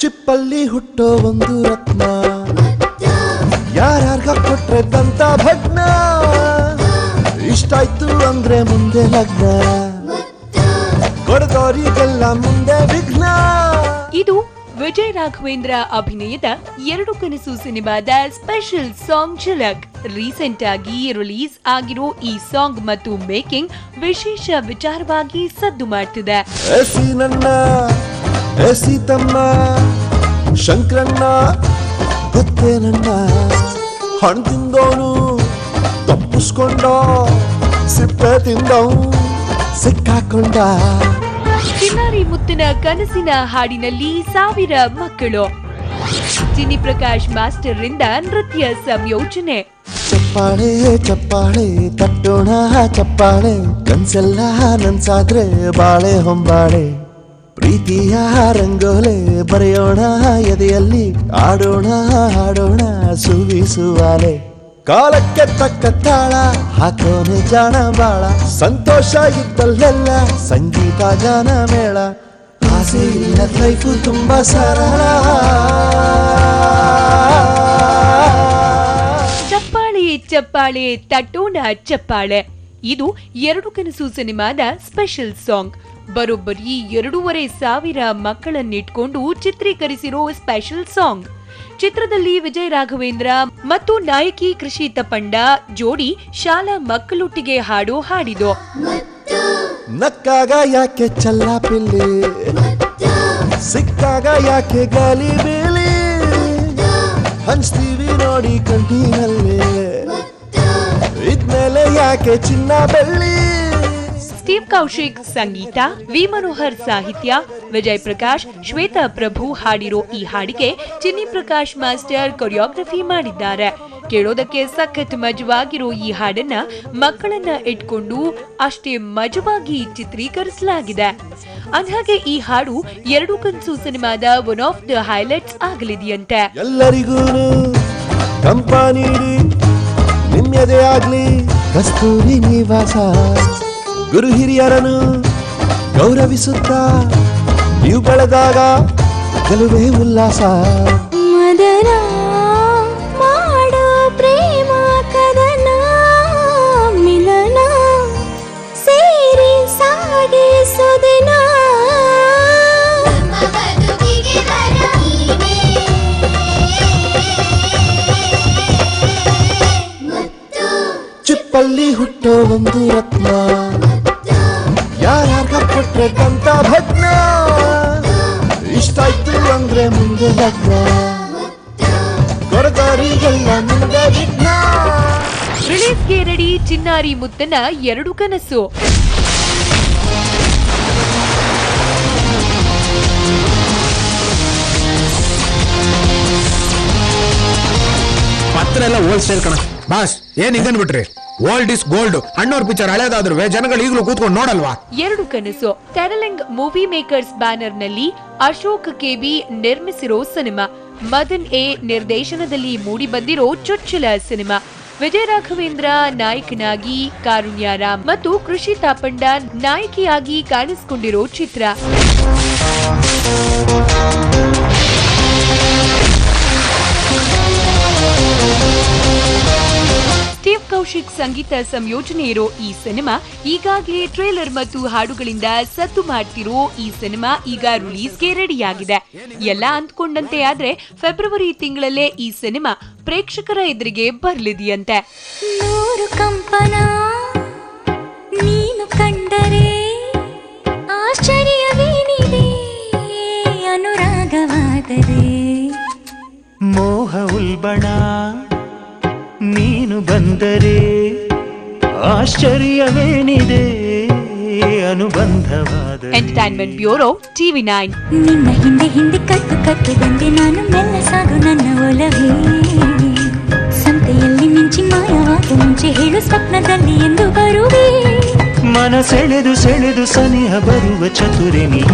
ಚಿಪ್ಪಲ್ಲಿ ಹುಟ್ಟೋ ಒಂದು ರತ್ನ. ಯಾರ್ಯಾರ್ಗ ಕೊಟ್ರೆ ದಂತ ಭಗ್ನ? ಇಷ್ಟಾಯ್ತು ಅಂದ್ರೆ ಮುಂದೆ ಲಗ್ನ. ಕೊಡದೋರಿಗೆಲ್ಲ ಮುಂದೆ ವಿಘ್ನ. ಇದು ವಿಜಯ್ ರಾಘವೇಂದ್ರ ಅಭಿನಯದ ಎರಡು ಕನಸು ಸಿನಿಮಾದ ಸ್ಪೆಷಲ್ ಸಾಂಗ್ ಝಲಕ್ ರೀಸೆಂಟ್ ಆಗಿ ರಿಲೀಸ್ ಆಗಿರೋ ಈ ಸಾಂಗ್ ಮತ್ತು ಮೇಕಿಂಗ್ ವಿಶೇಷ ವಿಚಾರವಾಗಿ ಸದ್ದು ಮಾಡ್ತಿದೆ. ಎಸಿ ನನ್ನ ಎಸಿ ತಮ್ಮ ಶಂಕರಣ್ಣ ಗೊತ್ತೇನಣ್ಣ ಹಣ ಹಣ್ಣು ತಿಂದವನು ತಪ್ಪಿಸ್ಕೊಂಡ ಸಿಪ್ಪೆ ತಿಂದವು ಸಿಕ್ಕಾಕೊಂಡ. ಚಿನ್ನಾರಿ ಮುತ್ತಿನ ಕನಸಿನ ಹಾಡಿನಲ್ಲಿ ಸಾವಿರ ಮಕ್ಕಳು. ಚಿನಿ ಪ್ರಕಾಶ್ ಮಾಸ್ಟರ್ ರಿಂದ ನೃತ್ಯ ಸಂಯೋಜನೆ. ಚಪ್ಪಾಳೆ ಚಪ್ಪಾಳೆ ತಟ್ಟೋಣ ಚಪ್ಪಾಳೆ ಕನ್ಸೆಲ್ಲ ನನ್ಸಾದ್ರೆ ಬಾಳೆ ಹೊಂಬಾಳೆ. ಪ್ರೀತಿಯ ರಂಗೋಲೆ ಬರೆಯೋಣ, ಎದೆಯಲ್ಲಿ ಆಡೋಣ ಹಾಡೋಣ ಸುವಿಸುವಾಲೆ ಕಾಲಕ್ಕೆ ತಕ್ಕ ತಾಳ, ಹಾಕೋನೆ ಜಾಣ ಬಾಳ. ಸಂತೋಷ ಇದ್ದಲ್ಲೆಲ್ಲ ಸಂಗೀತ ಜಾನ ಮೇಳ. ಆಸೆ ಇಲ್ಲ ಲೈಫು ತುಂಬಾ ಸರಳ. ಚಪ್ಪಾಳೆ ಚಪ್ಪಾಳೆ ತಟ್ಟೋಣ ಚಪ್ಪಾಳೆ. ಇದು ಎರಡು ಕನಸು ಸಿನಿಮಾದ ಸ್ಪೆಷಲ್ ಸಾಂಗ್ ಬರೋಬ್ಬರಿ ಎರಡೂವರೆ ಸಾವಿರ ಮಕ್ಕಳನ್ನಿಟ್ಕೊಂಡು ಚಿತ್ರೀಕರಿಸಿರೋ ಸ್ಪೆಷಲ್ ಸಾಂಗ್. ಚಿತ್ರದಲ್ಲಿ ವಿಜಯ್ ರಾಘವೇಂದ್ರ ಮತ್ತು ನಾಯಕಿ ಕೃಷಿ ತಪಂಡ ಜೋಡಿ ಶಾಲಾ ಮಕ್ಕಳೊಟ್ಟಿಗೆ ಹಾಡು ಹಾಡಿದು ನಕ್ಕಾಗ ಯಾಕೆ ಚಲ್ಲಾಪಿಲ್ಲಿ? ಸಿಕ್ಕಾಗ ಯಾಕೆ ಗಾಲಿ ಬೀಳಿ ಹಂಚ್ತೀವಿ ನೋಡಿ ಕಂಟಿನಲ್ಲಿ ಇದ್ಮೇಲೆ ಯಾಕೆ ಚಿನ್ನ ಬೆಳ್ಳಿ? ಸ್ಟೀವ್ ಕೌಶಿಕ್ ಸಂಗೀತ ವಿ ಮನೋಹರ್ ಸಾಹಿತ್ಯ ವಿಜಯ್ ಪ್ರಕಾಶ್ ಶ್ವೇತಾ ಪ್ರಭು ಹಾಡಿರೋ ಈ ಹಾಡಿಗೆ ಚಿನ್ನಿ ಪ್ರಕಾಶ್ ಮಾಸ್ಟರ್ ಕೊರಿಯೋಗ್ರಫಿ ಮಾಡಿದ್ದಾರೆ. ಕೇಳೋದಕ್ಕೆ ಸಖತ್ ಮಜವಾಗಿರೋ ಈ ಹಾಡನ್ನ ಮಕ್ಕಳನ್ನ ಇಟ್ಕೊಂಡು ಅಷ್ಟೇ ಮಜವಾಗಿ ಚಿತ್ರೀಕರಿಸಲಾಗಿದೆ. ಅಂದ್ಹಾಗೆ ಈ ಹಾಡು ಎರಡು ಕನ್ಸು ಸಿನಿಮಾದ ಒನ್ ಆಫ್ ದ ಹೈಲೈಟ್ಸ್ ಆಗಲಿದೆಯಂತೆ. ಎಲ್ಲರಿಗೂ ಕಂಪನಿ ನೀಡಿ, ನಿಮ್ಯದೇ ಆಗ್ಲಿ, ಕಸ್ತೂರಿ ನಿವಾಸ. ಗುರು ಹಿರಿಯರನ್ನು ಗೌರವಿಸುತ್ತ ನೀವು ಬೆಳೆದಾಗ ಗೆಲುವೇ ಉಲ್ಲಾಸ. ಮದನ ಮಾಡೋ ಪ್ರೇಮ ಕದನ ಮಿಲನ ಸೇರಿ ಸಾಗೆ ಸುದಿನ ಚಿಪ್ಪಲ್ಲಿ ಹುಟ್ಟೋ ಒಂದು ರತ್ನ. ಯಾರ್ಯಾರ್ಗ ಭಗ್ನ ಇಷ್ಟ ಆಯ್ತು ಇಷ್ಟಾಯ್ತು ಅಂದ್ರೆ ಮುಂದೆ ಲಗ್ನ ಕೊರದಾರಿಗೆಲ್ಲ ಮುಂದೆ ವಿಘ್ನ. ರಿಲೀಸ್ಗೆ ರೆಡಿ ಚಿನ್ನಾರಿ ಮುತ್ತನ ಎರಡು ಕನಸು. ಪತ್ರ ಎಲ್ಲ ಹೋಲ್ಸೇಲ್ ಕಣ. ಬಾಸ್ ಏನ್ ಹಿಂಗನ್ಬಿಟ್ರಿ? ಓಲ್ಡ್ ಇಸ್ ಗೋಲ್ಡ್ ಅಣ್ಣವ್ರ ಪಿಕ್ಚರ್ ಹಳೇದಾದ್ರೂ ಜನಗಳು ಈಗಲೂ ಕೂತ್ಕೊಂಡು ನೋಡಲ್ವಾ? ಎರಡು ಕನಸು. ಟೆರಲಿಂಗ್ ಮೂವಿ ಮೇಕರ್ಸ್ ಬ್ಯಾನರ್ನಲ್ಲಿ ಅಶೋಕ್ ಕೆಬಿ ನಿರ್ಮಿಸಿರೋ ಸಿನಿಮಾ ಮದನ್ ಎ ನಿರ್ದೇಶನದಲ್ಲಿ ಮೂಡಿ ಬಂದಿರೋ ಚೊಚ್ಚಲ ಸಿನಿಮಾ ವಿಜಯ ರಾಘವೇಂದ್ರ ನಾಯಕನಾಗಿ ಕಾರುಣ್ಯ ರಾಮ್ ಮತ್ತು ಕೃಷಿ ತಾಪಂಡ ನಾಯಕಿಯಾಗಿ ಕಾಣಿಸಿಕೊಂಡಿರೋ ಚಿತ್ರ. ಕೌಶಿಕ್ ಸಂಗೀತ ಸಂಯೋಜನೆ ಇರೋ ಈ ಸಿನಿಮಾ ಈಗಾಗಲೇ ಟ್ರೇಲರ್ ಮತ್ತು ಹಾಡುಗಳಿಂದ ಸದ್ದು ಮಾಡ್ತಿರೋ ಈ ಸಿನಿಮಾ ಈಗ ರಿಲೀಸ್ಗೆ ರೆಡಿಯಾಗಿದೆ. ಎಲ್ಲ ಅಂದ್ಕೊಂಡಂತೆ ಆದ್ರೆ ಫೆಬ್ರವರಿ ತಿಂಗಳಲ್ಲೇ ಈ ಸಿನಿಮಾ ಪ್ರೇಕ್ಷಕರ ಎದುರಿಗೆ ಬರಲಿದೆಯಂತೆ. ನೂರು ಕಂಪನ ನೀನು ಕಂಡರೆ ಆಶ್ಚರ್ಯವೇನಿದೆ ಅನುರಾಗವಾದರೆ. ಮೋಹ ಉಲ್ಬಣ ನೀನು ಬಂದರೆ ಆಶ್ಚರ್ಯವೇನಿದೆ ಅನುಬಂಧವಾದ ಎಂಟರ್ಟೈನ್ಮೆಂಟ್ ಬ್ಯೂರೋ ಟಿವಿ ನೈನ್ ನಿನ್ನ ಹಿಂದೆ ಹಿಂದೆ ಕಟ್ಟು ಕಟ್ಟು ಬಂದೆ ನಾನು ಮೆಲ್ಲ ಸಾಗು ನನ್ನ ಒಲವೇ. ಸಂತೆಯಲ್ಲಿ ಮಿಂಚಿ ಮಾಯವಾದ ಮುಂಚೆ ಹೇಳು ಸ್ವಪ್ನದಲ್ಲಿ ಎಂದು ಬರುವೆ. ಮನ ಸೆಳೆದು ಸೆಳೆದು ಸನಿಹ ಬರುವ ಚತುರೆ ನೀಯ